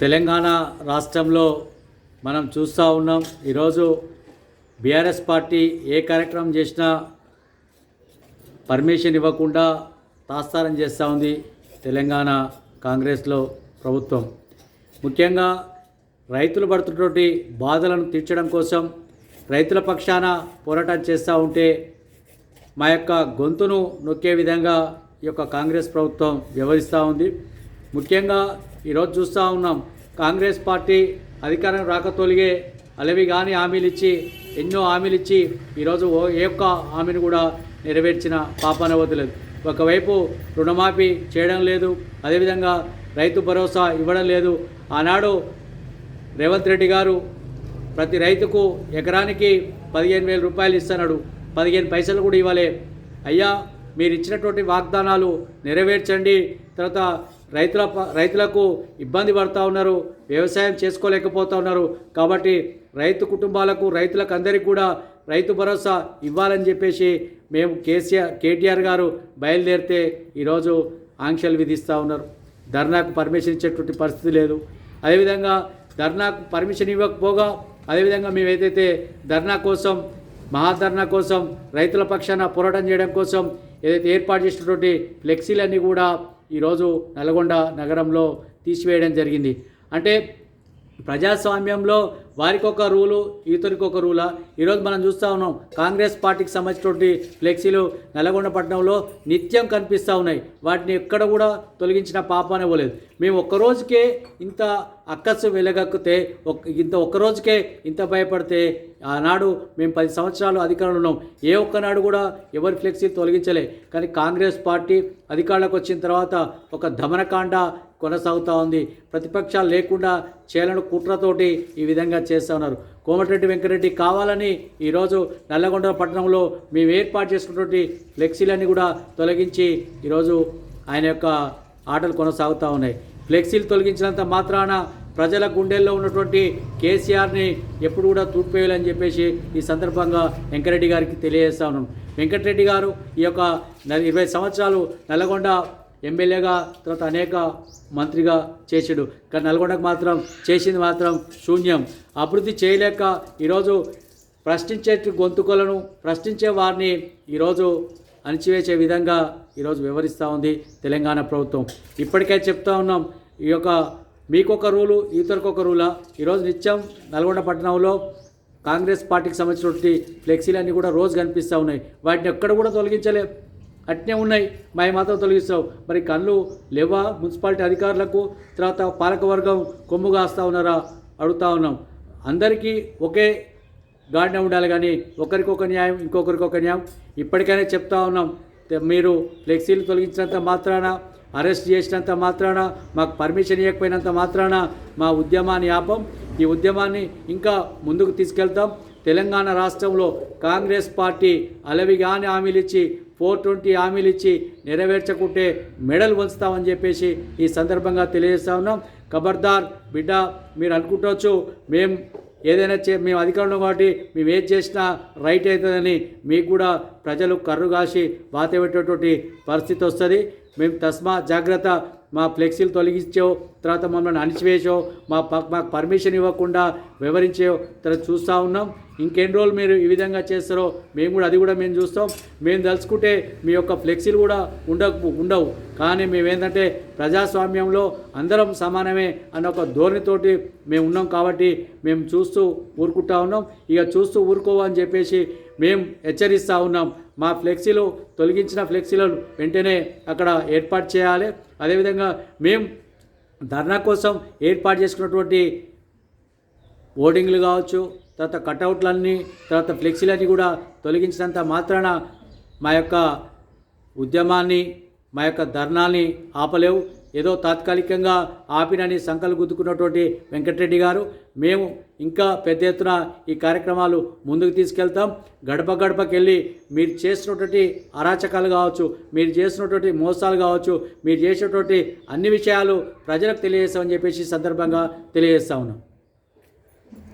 తెలంగాణ రాష్ట్రంలో మనం చూస్తూ ఉన్నాం. ఈరోజు బీఆర్ఎస్ పార్టీ ఏ కార్యక్రమం చేసినా పర్మిషన్ ఇవ్వకుండా తాస్తారం చేస్తూ ఉంది తెలంగాణ కాంగ్రెస్లో ప్రభుత్వం. ముఖ్యంగా రైతులు పడుతున్నటువంటి బాధలను తీర్చడం కోసం రైతుల పక్షాన పోరాటం చేస్తూ ఉంటే మా యొక్క గొంతును నొక్కే విధంగా ఈ యొక్క కాంగ్రెస్ ప్రభుత్వం వ్యవహరిస్తూ ఉంది. ముఖ్యంగా ఈరోజు చూస్తూ ఉన్నాం. కాంగ్రెస్ పార్టీ అధికారం రాకతోలిగే అలవి కానీ హామీలు ఇచ్చి ఎన్నో హామీలు ఇచ్చి ఈరోజు ఓ ఏ ఒక్క హామీని కూడా నెరవేర్చిన పాపాన వదలేదు ఒకవైపు రుణమాఫీ చేయడం లేదు అదేవిధంగా రైతు భరోసా ఇవ్వడం లేదు. ఆనాడు రేవంత్ రెడ్డి గారు ప్రతి రైతుకు ఎకరానికి పదిహేను వేల రూపాయలు ఇస్తున్నాడు. పదిహేను పైసలు కూడా ఇవ్వలే. అయ్యా మీరు ఇచ్చినటువంటి వాగ్దానాలు నెరవేర్చండి. తర్వాత రైతుల ప- రైతులకు ఇబ్బంది పడుతూ ఉన్నారు వ్యవసాయం చేసుకోలేకపోతూ ఉన్నారు. కాబట్టి రైతు కుటుంబాలకు రైతులకు అందరికీ కూడా రైతు భరోసా ఇవ్వాలని చెప్పేసి మేము కేసీఆర్ కేటీఆర్ గారు బయలుదేరితే ఈరోజు ఆంక్షలు విధిస్తూ ఉన్నారు. ధర్నాకు పర్మిషన్ ఇచ్చేటువంటి పరిస్థితి లేదు. అదేవిధంగా ధర్నాకు పర్మిషన్ ఇవ్వకపోగా అదేవిధంగా మేము ఏదైతే ధర్నా కోసం మహాధర్నా కోసం రైతుల పక్షాన పోరాటం చేయడం కోసం ఏదైతే ఏర్పాటు చేసినటువంటి ఫ్లెక్సీలన్నీ కూడా ఈరోజు నల్గొండ నగరంలో తీసివేయడం జరిగింది. అంటే ప్రజాస్వామ్యంలో వారికి ఒక రూలు ఇతరికి ఒక రూలా? ఈరోజు మనం చూస్తూ ఉన్నాం కాంగ్రెస్ పార్టీకి సంబంధించినటువంటి ఫ్లెక్సీలు నల్గొండ పట్టణంలో నిత్యం కనిపిస్తూ ఉన్నాయి. వాటిని ఎక్కడ కూడా తొలగించిన పాపం ఇవ్వలేదు మేము ఒక్కరోజుకే ఇంత అక్కసు వెలగక్కితే ఒక్ ఇంత ఒక్కరోజుకే ఇంత భయపడితే ఆనాడు మేము పది సంవత్సరాలు అధికారంలో ఉన్నాం. ఏ ఒక్కనాడు కూడా ఎవరి ఫ్లెక్సీ తొలగించలే. కానీ కాంగ్రెస్ పార్టీ అధికారంలోకి వచ్చిన తర్వాత ఒక దమనకాండ కొనసాగుతూ ఉంది. ప్రతిపక్షాలు లేకుండా చేలను కుట్రతోటి ఈ విధంగా చేస్తూ ఉన్నారు. కోమటిరెడ్డి వెంకరెడ్డి కావాలని ఈరోజు నల్లగొండ పట్టణంలో మేము ఏర్పాటు చేసుకున్నటువంటి ఫ్లెక్సీలన్నీ కూడా తొలగించి ఈరోజు ఆయన యొక్క ఆటలు కొనసాగుతూ ఉన్నాయి. ఫ్లెక్సీలు తొలగించినంత మాత్రాన ప్రజల గుండెల్లో ఉన్నటువంటి కేసీఆర్ని ఎప్పుడు కూడా తూర్పేయాలని చెప్పేసి ఈ సందర్భంగా వెంకరెడ్డి గారికి తెలియజేస్తా ఉన్నాం. వెంకటరెడ్డి గారు ఈ యొక్క న- ఇరవై సంవత్సరాలు నల్లగొండ ఎమ్మెల్యేగా తర్వాత అనేక మంత్రిగా చేసాడు కానీ నల్గొండకు మాత్రం చేసింది మాత్రం శూన్యం. అభివృద్ధి చేయలేక ఈరోజు ప్రశ్నించే గొంతుకలను ప్రశ్నించే వారిని ఈరోజు అణిచివేసే విధంగా ఈరోజు వివరిస్తూ ఉంది తెలంగాణ ప్రభుత్వం. ఇప్పటికే చెప్తా ఉన్నాం ఈ యొక్క మీకొక రూలు ఇతరులకు ఒక రూలా. ఈరోజు నిత్యం నల్గొండ పట్టణంలో కాంగ్రెస్ పార్టీకి సంబంధించినటువంటి ఫ్లెక్సీలన్నీ కూడా రోజు కనిపిస్తూ ఉన్నాయి. వాటిని ఎక్కడ కూడా తొలగించలే అట్నే ఉన్నాయి. మా మాత్రం తొలగిస్తావు. మరి కళ్ళు లేవా? మున్సిపాలిటీ అధికారులకు తర్వాత పాలకవర్గం కొమ్ము కాస్తా ఉన్నారా? అడుగుతా ఉన్నాం. అందరికీ ఒకే గాడిన ఉండాలి కానీ ఒకరికొక న్యాయం ఇంకొకరికొక న్యాయం. ఇప్పటికైనా చెప్తా ఉన్నాం. మీరు ఫ్లెక్సీలు తొలగించినంత మాత్రాన అరెస్ట్ చేసినంత మాత్రాన మాకు పర్మిషన్ ఇవ్వకపోయినంత మాత్రాన మా ఉద్యమాన్ని ఆపం. ఈ ఉద్యమాన్ని ఇంకా ముందుకు తీసుకెళ్తాం. తెలంగాణ రాష్ట్రంలో కాంగ్రెస్ పార్టీ అలవిగాని హామీలు ఇచ్చి ఫోర్ ట్వంటీ హామీలు ఇచ్చి నెరవేర్చకుంటే మెడల్ వంచుతామని చెప్పేసి ఈ సందర్భంగా తెలియజేస్తా ఉన్నాం. ఖబర్దార్ బిడ్డ మీరు అనుకుంటవచ్చు మేము ఏదైనా చే మేము అధికారంలో కాబట్టి మేము ఏది చేసినా రైట్ అవుతుందని మీకు కూడా ప్రజలు కర్రు కాసి వాత పరిస్థితి వస్తుంది. మేము తస్మా జాగ్రత్త మా ఫ్లెక్సీలు తొలగించో తర్వాత మమ్మల్ని అణిచివేసావు మా మాకు పర్మిషన్ ఇవ్వకుండా వివరించావు. తర్వాత చూస్తూ ఉన్నాం. ఇంకెన్ని రోజులు మీరు ఈ విధంగా చేస్తారో మేము కూడా అది కూడా మేము చూస్తాం. మేము తలుచుకుంటే మీ యొక్క ఫ్లెక్సీలు కూడా ఉండకు ఉండవు. కానీ మేము ఏంటంటే ప్రజాస్వామ్యంలో అందరం సమానమే అన్న ఒక ధోరణితోటి మేము ఉన్నాం కాబట్టి మేము చూస్తూ ఊరుకుంటా ఉన్నాం. ఇక చూస్తూ ఊరుకోవని చెప్పేసి మేము హెచ్చరిస్తూ ఉన్నాం. మా ఫ్లెక్సీలు తొలగించిన ఫ్లెక్సీలను వెంటనే అక్కడ ఏర్పాటు చేయాలి. అదేవిధంగా మేము ధర్నా కోసం ఏర్పాటు చేసుకున్నటువంటి హోర్డింగ్లు కావచ్చు తర్వాత కటౌట్లన్నీ తర్వాత ఫ్లెక్సీలన్నీ కూడా తొలగించినంత మాత్రాన మా యొక్క ఉద్యమాన్ని మా యొక్క ధర్నాన్ని ఆపలేవు. ఏదో తాత్కాలికంగా ఆపినని సంకలు గుద్దుకున్నటువంటి వెంకటరెడ్డి గారు మేము ఇంకా పెద్ద ఎత్తున ఈ కార్యక్రమాలు ముందుకు తీసుకెళ్తాం. గడప గడపకెళ్ళి మీరు చేసినటువంటి అరాచకాలు కావచ్చు మీరు చేసినటువంటి మోసాలు కావచ్చు మీరు చేసినటువంటి అన్ని విషయాలు ప్రజలకు తెలియజేస్తామని చెప్పేసి సందర్భంగా తెలియజేస్తా ఉన్నాం.